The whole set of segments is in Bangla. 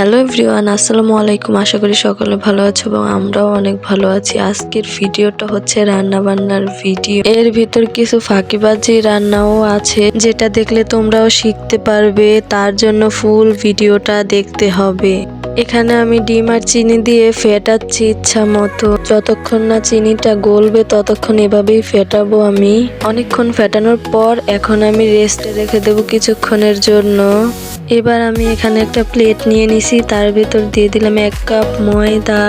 হ্যালো এভরিওয়ান, আসসালামু আলাইকুম। আশা করি সকলে ভালো আছো এবং আমরাও অনেক ভালো আছি। আজকের ভিডিওটা হচ্ছে রান্না বান্নার ভিডিও। এর ভিতর কিছু ফাঁকিবাজি রান্নাও আছে, যেটা দেখলে তোমরাও শিখতে পারবে। তার জন্য ফুল ভিডিওটা দেখতে হবে। এখানে আমি ডিম আর চিনি দিয়ে ফেটাচ্ছি ইচ্ছা মতো। যতক্ষণ না চিনিটা গলবে, ততক্ষণ এভাবেই ফেটাবো আমি। অনেকক্ষণ ফেটানোর পর এখন আমি রেস্টে রেখে দেবো কিছুক্ষণের জন্য। এবার আমি এখানে একটা প্লেট নিয়ে নিছি তার ভিতর দিয়ে দিলাম এক কাপ ময়দা।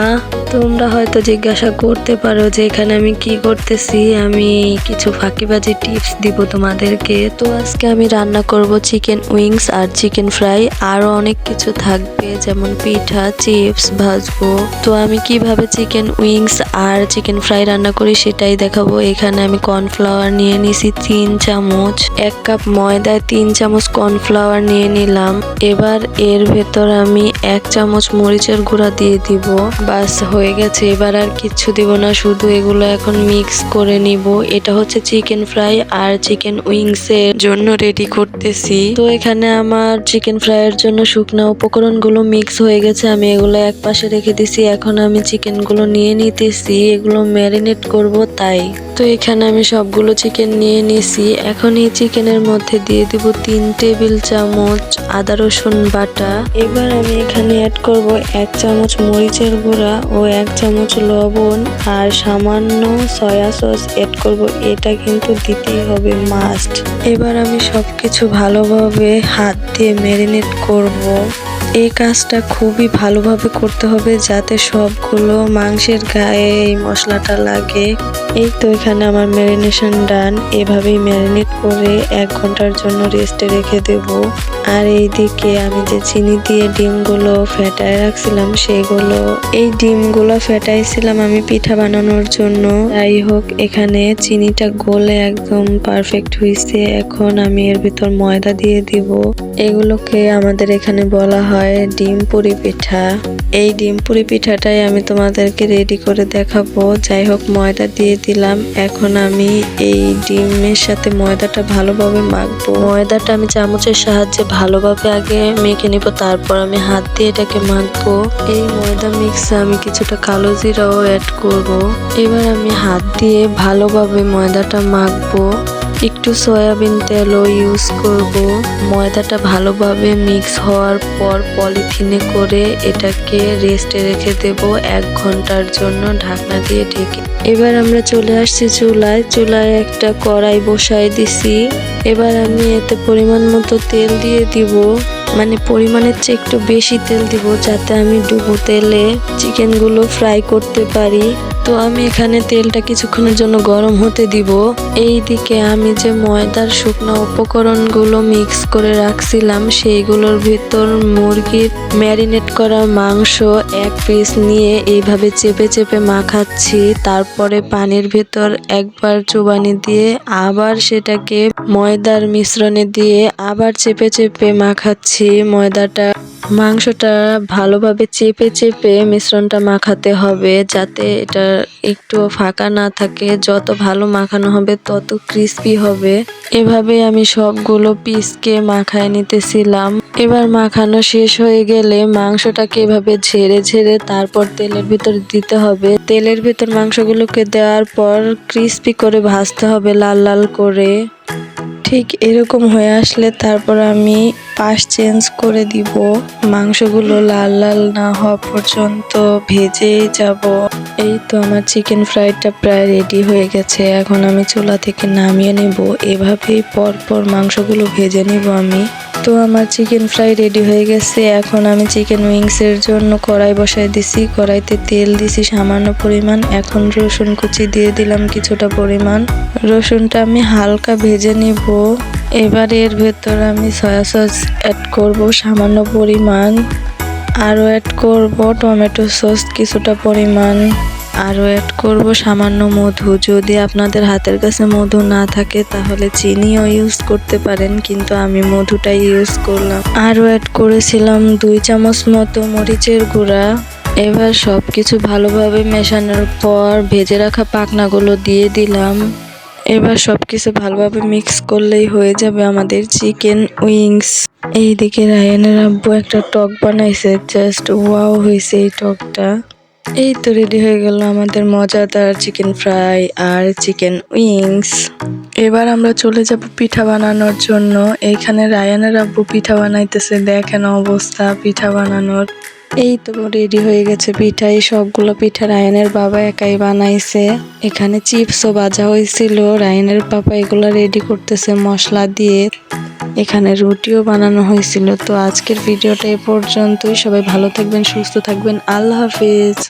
তোমরা হয়তো জিজ্ঞাসা করতে পারো যে এখানে আমি কি করতেছি, আমি কিছু ফাঁকিবাজি টিপস দিব তোমাদেরকে। তো আজকে আমি রান্না করব চিকেন উইংস আর চিকেন ফ্রাই। আরও অনেক কিছু থাকবে, যেমন পিঠা, চিপস, ভাজবো। তো আমি কীভাবে চিকেন উইংস আর চিকেন ফ্রাই রান্না করি সেটাই দেখাবো। এখানে আমি কর্নফ্লাওয়ার নিয়ে নিছি তিন চামচ, এক কাপ ময়দায় তিন চামচ কর্নফ্লাওয়ার নিয়ে নিলাম। এবার এর ভেতর আমি এক চামচ মরিচের গুঁড়া দিয়ে দিব। বাস হয়ে গেছে, এবার আর কিচ্ছু দিব না, শুধু এগুলো এখন মিক্স করে নিব। এটা হচ্ছে চিকেন ফ্রাই আর চিকেন উইংস এর জন্য রেডি করতেছি। তো এখানে আমার চিকেন ফ্রাই এর জন্য শুকনো উপকরণগুলো মিক্স হয়ে গেছে, আমি এগুলো এক পাশে রেখে দিছি। এখন আমি চিকেনগুলো নিয়ে নিতেছি, এগুলো ম্যারিনেট করব তাই। তো এখানে আমি সবগুলো চিকেন নিয়ে নিছি। এখন এই চিকেনের মধ্যে দিয়ে দিব তিন টেবিল চামচ আদা রসুন বাটা। এবার আমি এখানে অ্যাড করব এক চামচ মরিচের গুঁড়া ও এক চামচ লবণ আর সামান্য সয়া সস অ্যাড করব। এটা কিন্তু দিতেই হবে মাস্ট এবার আমি সবকিছু ভালোভাবে হাত দিয়ে ম্যারিনেট করব। এই কাজটা খুবই ভালোভাবে করতে হবে যাতে সবগুলো মাংসের গায়ে এই মশলাটা লাগে। এই তো এখানে আমার ম্যারিনেশন ডান। এভাবেই ম্যারিনেট করে এক ঘণ্টার জন্য রেস্টে রেখে দেব। আর এইদিকে আমি যে চিনি দিয়ে ডিমগুলো ফেটায় রাখছিলাম, সেগুলো এই ডিমগুলো ফেটাইছিলাম আমি পিঠা বানানোর জন্য। যাই হোক, এখানে চিনিটা গলে একদম পারফেক্ট হয়েছে এখন আমি এর ভিতর ময়দা দিয়ে দিব। এগুলোকে আমাদের এখানে বলা হয় ডিম পুরি পিঠা। এই ডিম পুরি পিঠাটাই আমি তোমাদেরকে রেডি করে দেখাবো। যাই হোক ময়দা দিয়ে দিলাম। এখন আমি এই ডিমের সাথে ময়দাটা ভালোভাবে মাখবো। ময়দাটা আমি চামচের সাহায্যে ভালোভাবে আগে মেখে নিব, তারপর আমি হাত দিয়ে এটাকে মাখবো। এই ময়দা মিক্সে আমি কিছুটা কালো জিরাও অ্যাড করব। এবার আমি হাত দিয়ে ভালোভাবে ময়দাটা মাখবো। একটু সয়াবিন তেলও ইউজ করব। ময়দাটা ভালোভাবে মিক্স হওয়ার পর পলিথিনে করে এটাকে রেস্টে রেখে দেব এক ঘণ্টার জন্য ঢাকনা দিয়ে ঢেকে। এবার আমরা চলে আসছি চুলায়। চুলায় একটা কড়াই বসাই দিছি। এবার আমি এতে পরিমাণ মতো তেল দিয়ে দিব। মানে পরিমাণের চেয়ে একটু বেশি তেল দিব যাতে আমি ডুবো তেলে চিকেনগুলো ফ্রাই করতে পারি। তো আমি এখানে তেলটা কিছুক্ষণের জন্য গরম হতে দিব। এই দিকে আমি যে ময়দার শুকনো উপকরণগুলো মিক্স করে রাখছিলাম, সেইগুলোর ভিতর মুরগির ম্যারিনেট করা মাংস এক পিস নিয়ে এইভাবে চেপে চেপে মাখাচ্ছি। তারপরে পানির ভেতর একবার চুবানি দিয়ে আবার সেটাকে ময়দার মিশ্রণে দিয়ে আবার চেপে চেপে মাখাচ্ছি। ময়দাটা, মাংসটা ভালোভাবে চেপে চেপে মিশ্রণটা মাখাতে হবে যাতে এটা একটু ফাঁকা না থাকে। যত ভালো মাখানো হবে, তত ক্রিস্পি হবে। এভাবে আমি সবগুলো পিসকে মাখায় নিতেছিলাম। এবার মাখানো শেষ হয়ে গেলে মাংসটাকে এভাবে ঝেড়ে ঝেড়ে তারপর তেলের ভিতর দিতে হবে। তেলের ভিতর মাংসগুলোকে দেওয়ার পর ক্রিস্পি করে ভাজতে হবে লাল লাল করে। ঠিক এরকম হয়ে আসলে তারপর আমি পাশ চেঞ্জ করে দিব। মাংসগুলো লাল লাল না হওয়া পর্যন্ত ভেজে যাব। এই তো আমার চিকেন ফ্রাইডটা প্রায় রেডি হয়ে গেছে। এখন আমি চুলা থেকে নামিয়ে নেব। এভাবেই পরপর পর মাংসগুলো ভেজে নেব আমি। তো আমার চিকেন ফ্রাই রেডি হয়ে গেছে। এখন আমি চিকেন উইংসের জন্য কড়াই বসাই দিছি। কড়াইতে তেল দিছি সামান্য পরিমাণ। এখন রসুন কুচি দিয়ে দিলাম কিছুটা পরিমাণ। রসুনটা আমি হালকা ভেজে নিব। এবার এর ভেতর আমি সয়া সস অ্যাড করব সামান্য পরিমাণ। আরও অ্যাড করব টমেটো সস কিছুটা পরিমাণ। আরও অ্যাড করব সামান্য মধু। যদি আপনাদের হাতের কাছে মধু না থাকে, তাহলে চিনিও ইউজ করতে পারেন, কিন্তু আমি মধুটাই ইউজ করলাম। আরও অ্যাড করেছিলাম দুই চামচ মতো মরিচের গুঁড়া। এবার সব কিছু ভালোভাবে মেশানোর পর ভেজে রাখা পাখনাগুলো দিয়ে দিলাম। এবার সব কিছু ভালোভাবে মিক্স করলেই হয়ে যাবে আমাদের চিকেন উইংস এইদিকে রায়ানের আব্বু একটা টক বানাইছে জাস্ট ওয়াও হয়েছে এই টকটা। এই তো রেডি হয়ে গেল আমাদের মজাদার চিকেন ফ্রাই আর চিকেন উইংস এবার আমরা চলে যাব পিঠা বানানোর জন্য। এইখানে রায়ানের আব্বু পিঠা বানাইতেছে, দেখেন অবস্থা পিঠা বানানোর। এই তো রেডি হয়ে গেছে পিঠা, এই সবগুলো পিঠা রায়নের বাবা একাই বানাইছে। এখানে চিপসও ভাজা হয়েছিল, রায়নের পাপা এগুলো রেডি করতেছে মশলা দিয়ে। এখানে রুটিও বানানো হয়েছিল। তো আজকের ভিডিওটা এ পর্যন্তই। সবাই ভালো থাকবেন, সুস্থ থাকবেন। আল্লাহ হাফিজ।